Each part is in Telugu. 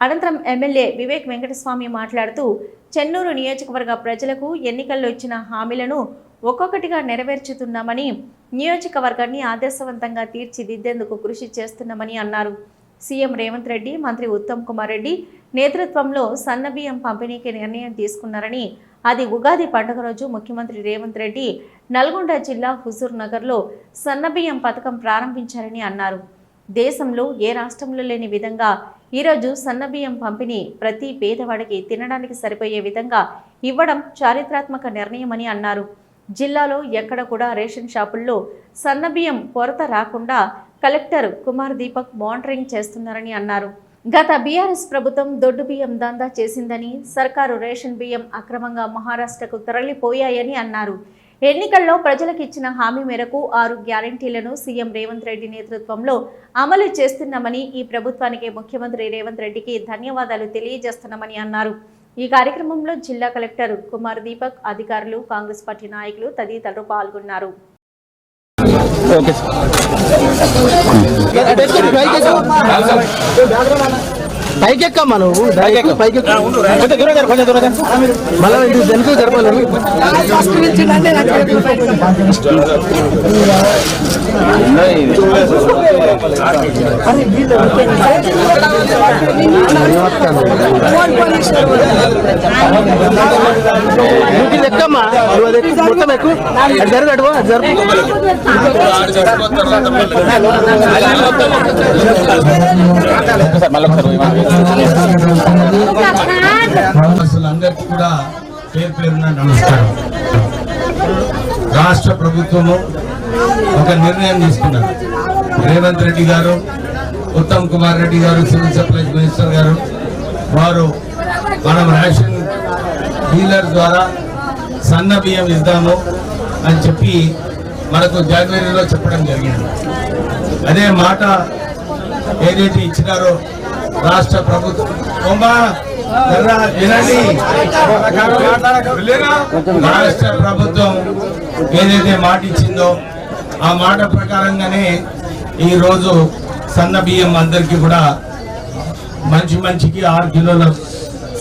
అనంతరం ఎమ్మెల్యే వివేక్ వెంకటస్వామి మాట్లాడుతూ చెన్నూరు నియోజకవర్గ ప్రజలకు ఎన్నికల్లో ఇచ్చిన హామీలను ఒక్కొక్కటిగా నెరవేర్చుతున్నామని నియోజకవర్గాన్ని ఆదర్శవంతంగా తీర్చిదిద్దేందుకు కృషి చేస్తున్నామని అన్నారు. సీఎం రేవంత్ రెడ్డి మంత్రి ఉత్తమ్ కుమార్ రెడ్డి నేతృత్వంలో సన్నబియ్యం పంపిణీకి నిర్ణయం తీసుకున్నారని అది ఉగాది పండుగ రోజు ముఖ్యమంత్రి రేవంత్ రెడ్డి నల్గొండ జిల్లా హుజూర్ నగర్లో సన్నబియ్యం పథకం ప్రారంభించారని అన్నారు. దేశంలో ఏ రాష్ట్రంలో లేని విధంగా ఈరోజు సన్నబియ్యం పంపిణీ ప్రతి పేదవాడికి తినడానికి సరిపోయే విధంగా ఇవ్వడం చారిత్రాత్మక నిర్ణయమని అన్నారు. జిల్లాలో ఎక్కడ కూడా రేషన్ షాపుల్లో సన్నబియ్యం కొరత రాకుండా కలెక్టర్ కుమార్ దీపక్ మానిటరింగ్ చేస్తున్నారని అన్నారు. గత బీఆర్ఎస్ ప్రభుత్వం దొడ్డు బియ్యం దందా చేసిందని సర్కారు రేషన్ బియ్యం అక్రమంగా మహారాష్ట్రకు తరలిపోయాయని అన్నారు. ఎన్నికల్లో ప్రజలకు ఇచ్చిన హామీ మేరకు ఆరు గ్యారంటీలను సీఎం రేవంత్ రెడ్డి నేతృత్వంలో అమలు చేస్తున్నామని ఈ ప్రభుత్వానికి ముఖ్యమంత్రి రేవంత్ రెడ్డికి ధన్యవాదాలు తెలియజేస్తున్నామని అన్నారు. ఈ కార్యక్రమంలో జిల్లా కలెక్టర్ కుమార్ దీపక్ అధికారులు కాంగ్రెస్ పార్టీ నాయకులు తదితరులు పాల్గొన్నారు. ఓకే పైకి ఎక్కమ్మా నువ్వు పైకి పైకి కొంచెం దూరం జరగ కొంచెం దూరం మళ్ళీ వెనుక జరపాలి. నువ్వు ఎక్కమ్మా? నువ్వు అది మొత్తం ఎక్కువ అది జరుగు జరుగు. అందరికీ కూడా పేరు పేరున నమస్కారం. రాష్ట్ర ప్రభుత్వము ఒక నిర్ణయం తీసుకున్నారు రేవంత్ రెడ్డి గారు ఉత్తమ్ కుమార్ రెడ్డి గారు సివిల్ సప్లైస్ మినిస్టర్ గారు వారు మనం రేషన్ డీలర్ ద్వారా సన్న బియ్యం ఇద్దాము అని చెప్పి మనకు జనవరిలో చెప్పడం జరిగింది. అదే మాట ఏదైతే ఇచ్చినారో రాష్ట్ర ప్రభుత్వం. వినండి. రాష్ట్ర ప్రభుత్వం ఏదైతే మాట ఇచ్చిందో ఆ మాట ప్రకారంగానే ఈరోజు సన్న బియ్యం అందరికీ కూడా మంచి మంచికి ఆరు కిలోల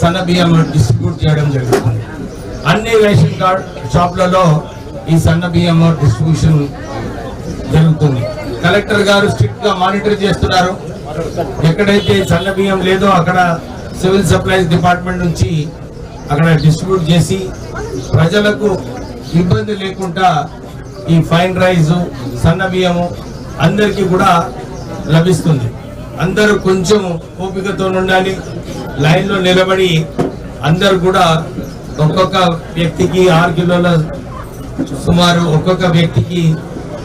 సన్న బియ్యం డిస్ట్రిబ్యూట్ చేయడం జరుగుతుంది. అన్ని రేషన్ కార్డ్ షాప్లలో ఈ సన్న బియ్యం డిస్ట్రిబ్యూషన్ జరుగుతుంది. కలెక్టర్ గారు స్ట్రిక్ట్గా మానిటర్ చేస్తున్నారు. ఎక్కడైతే సన్న బియ్యం లేదో అక్కడ సివిల్ సప్లైస్ డిపార్ట్మెంట్ నుంచి అక్కడ డిస్ట్రిబ్యూట్ చేసి ప్రజలకు ఇబ్బంది లేకుండా ఈ ఫైన్ రైస్ సన్న బియ్యము అందరికీ కూడా లభిస్తుంది. అందరూ కొంచెం ఓపికతో ఉండాలి లైన్లో నిలబడి అందరూ కూడా ఒక్కొక్క వ్యక్తికి ఆరు కిలోల సుమారు ఒక్కొక్క వ్యక్తికి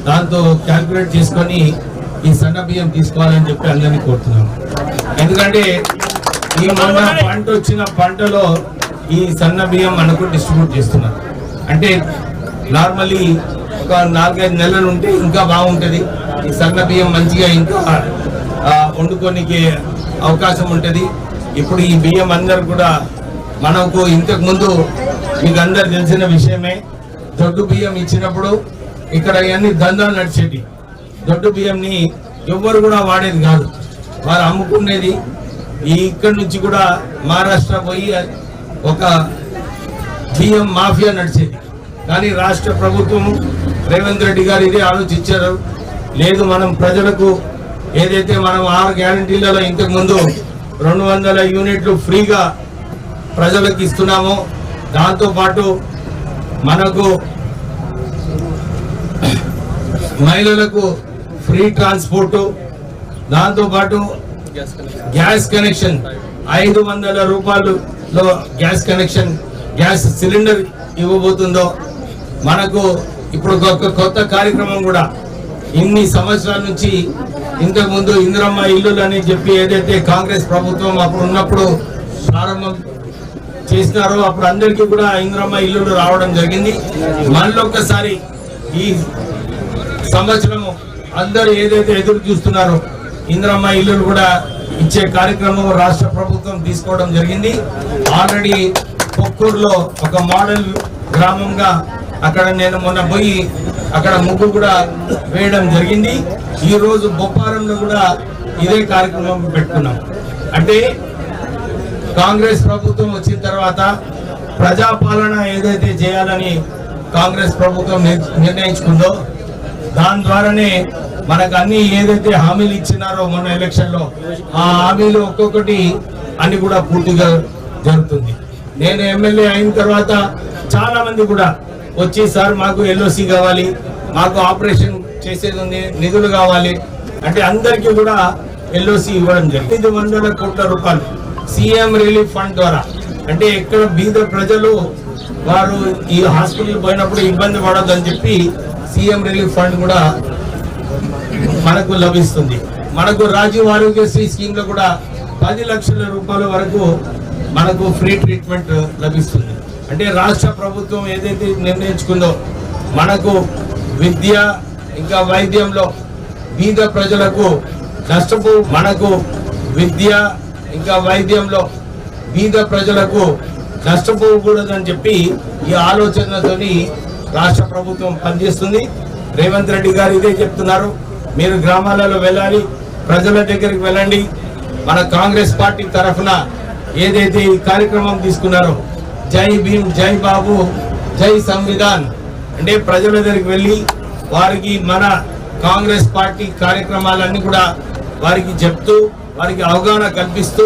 దాంతో క్యాల్కులేట్ చేసుకొని ఈ సన్న బియ్యం తీసుకోవాలని చెప్పి అందరినీ కోరుతున్నాం. ఎందుకంటే ఈ మొన్న పంట వచ్చిన పంటలో ఈ సన్న బియ్యం మనకు డిస్ట్రిబ్యూట్ చేస్తున్నారు. అంటే నార్మల్లీ ఒక నాలుగైదు నెలలు ఉంటే ఇంకా బాగుంటుంది. ఈ సన్న బియ్యం మంచిగా ఇంకా వండుకోనికి అవకాశం ఉంటుంది. ఇప్పుడు ఈ బియ్యం అందరు కూడా మనకు ఇంతకు ముందు మీకు అందరు తెలిసిన విషయమే దొడ్డు బియ్యం ఇచ్చినప్పుడు ఇక్కడ ఇవన్నీ దందాలు నడిచేటి దొడ్డు బియ్యంని ఎవ్వరు కూడా వాడేది కాదు. వారు అమ్ముకునేది ఈ ఇక్కడి నుంచి కూడా మహారాష్ట్ర పోయి ఒక బియ్యం మాఫియా నడిచేది. కానీ రాష్ట్ర ప్రభుత్వం రేవంత్ రెడ్డి గారు ఇదే ఆలోచించారు. లేదు మనం ప్రజలకు ఏదైతే మనం ఆరు గ్యారంటీలలో ఇంతకుముందు రెండు వందల యూనిట్లు ఫ్రీగా ప్రజలకు ఇస్తున్నామో దాంతో పాటు మనకు మహిళలకు ఫ్రీ ట్రాన్స్పోర్ట్ దాంతో పాటు గ్యాస్ కనెక్షన్. ఐదు వందల రూపాయలులో గ్యాస్ కనెక్షన్ గ్యాస్ సిలిండర్ ఇవ్వబోతుందో మనకు ఇప్పుడు ఒక కొత్త కార్యక్రమం కూడా. ఇన్ని సంవత్సరాల నుంచి ఇంతకుముందు ఇందిరమ్మ ఇల్లులు అని చెప్పి ఏదైతే కాంగ్రెస్ ప్రభుత్వం అప్పుడు ఉన్నప్పుడు ప్రారంభం చేసినారో అప్పుడు అందరికీ కూడా ఇందిరమ్మ ఇల్లులు రావడం జరిగింది. మళ్ళీ ఒక్కసారి ఈ సంవత్సరము అందరూ ఏదైతే ఎదురు చూస్తున్నారో ఇందిరమ్మ ఇల్లులు కూడా ఇచ్చే కార్యక్రమం రాష్ట్ర ప్రభుత్వం తీసుకోవడం జరిగింది. ఆల్రెడీ పొక్కూరులో ఒక మోడల్ గ్రామంగా అక్కడ నేను మొన్న పోయి అక్కడ ముగ్గు కూడా వేయడం జరిగింది. ఈ రోజు బొప్పారంలో కూడా ఇదే కార్యక్రమం పెట్టుకున్నాం. అంటే కాంగ్రెస్ ప్రభుత్వం వచ్చిన తర్వాత ప్రజాపాలన ఏదైతే చేయాలని కాంగ్రెస్ ప్రభుత్వం నిర్- నిర్ణయించుకుందో దాని ద్వారానే మనకు అన్ని ఏదైతే హామీలు ఇచ్చినారో మొన్న ఎలక్షన్లో ఆ హామీలు ఒక్కొక్కటి అన్ని కూడా పూర్తిగా జరుగుతుంది. నేను ఎమ్మెల్యే అయిన తర్వాత చాలా మంది కూడా వచ్చి సార్ మాకు ఎల్ఓసి కావాలి మాకు ఆపరేషన్ చేసేది ఉంది నిధులు కావాలి. అంటే అందరికీ కూడా ఎల్ఓసి ఇవ్వడం జరిగింది. ఐదు వందల కోట్ల రూపాయలు సీఎం రిలీఫ్ ఫండ్ ద్వారా. అంటే ఎక్కడ బీద ప్రజలు వారు ఈ హాస్పిటల్ పోయినప్పుడు ఇబ్బంది పడొద్దని చెప్పి సీఎం రిలీఫ్ ఫండ్ కూడా మనకు లభిస్తుంది. మనకు రాజీవ్ ఆరోగ్యశ్రీ స్కీమ్లో కూడా పది లక్షల రూపాయల వరకు మనకు ఫ్రీ ట్రీట్మెంట్ లభిస్తుంది. అంటే రాష్ట్ర ప్రభుత్వం ఏదైతే నిర్ణయించుకుందో మనకు విద్య ఇంకా వైద్యంలో బీద ప్రజలకు నష్టపో మనకు విద్య ఇంకా వైద్యంలో బీద ప్రజలకు నష్టపోకూడదని చెప్పి ఈ ఆలోచనతోని రాష్ట్ర ప్రభుత్వం పనిచేస్తుంది. రేవంత్ రెడ్డి గారు ఇదే చెప్తున్నారు. మీరు గ్రామాలలో వెళ్ళాలి ప్రజల దగ్గరికి వెళ్ళండి. మన కాంగ్రెస్ పార్టీ తరఫున ఏదైతే ఈ కార్యక్రమం తీసుకున్నారో జై భీమ్ జై బాబు జై సంవిధాన్ అంటే ప్రజల దగ్గరికి వెళ్ళి వారికి మన కాంగ్రెస్ పార్టీ కార్యక్రమాలన్నీ కూడా వారికి చెప్తూ వారికి అవగాహన కల్పిస్తూ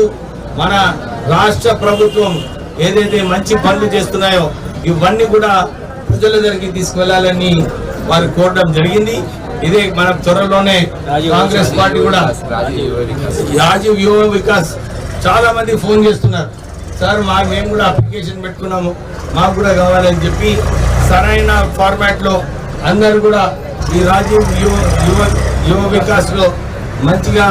మన రాష్ట్ర ప్రభుత్వం ఏదైతే మంచి పనులు చేస్తున్నాయో ఇవన్నీ కూడా ప్రజల దగ్గరికి తీసుకువెళ్ళాలని వారు కోరడం జరిగింది. ఇదే మన త్వరలోనే కాంగ్రెస్ పార్టీ కూడా రాజీవ్ యువ వికాస్. చాలా మంది ఫోన్ చేస్తున్నారు. సార్ మా మేము కూడా అప్లికేషన్ పెట్టుకున్నాము. మాకు కూడా కావాలని చెప్పి సరైన ఫార్మాట్లో అందరు కూడా ఈ రాజీవ్ యువ యువ యువ వికాస్లో మంచిగా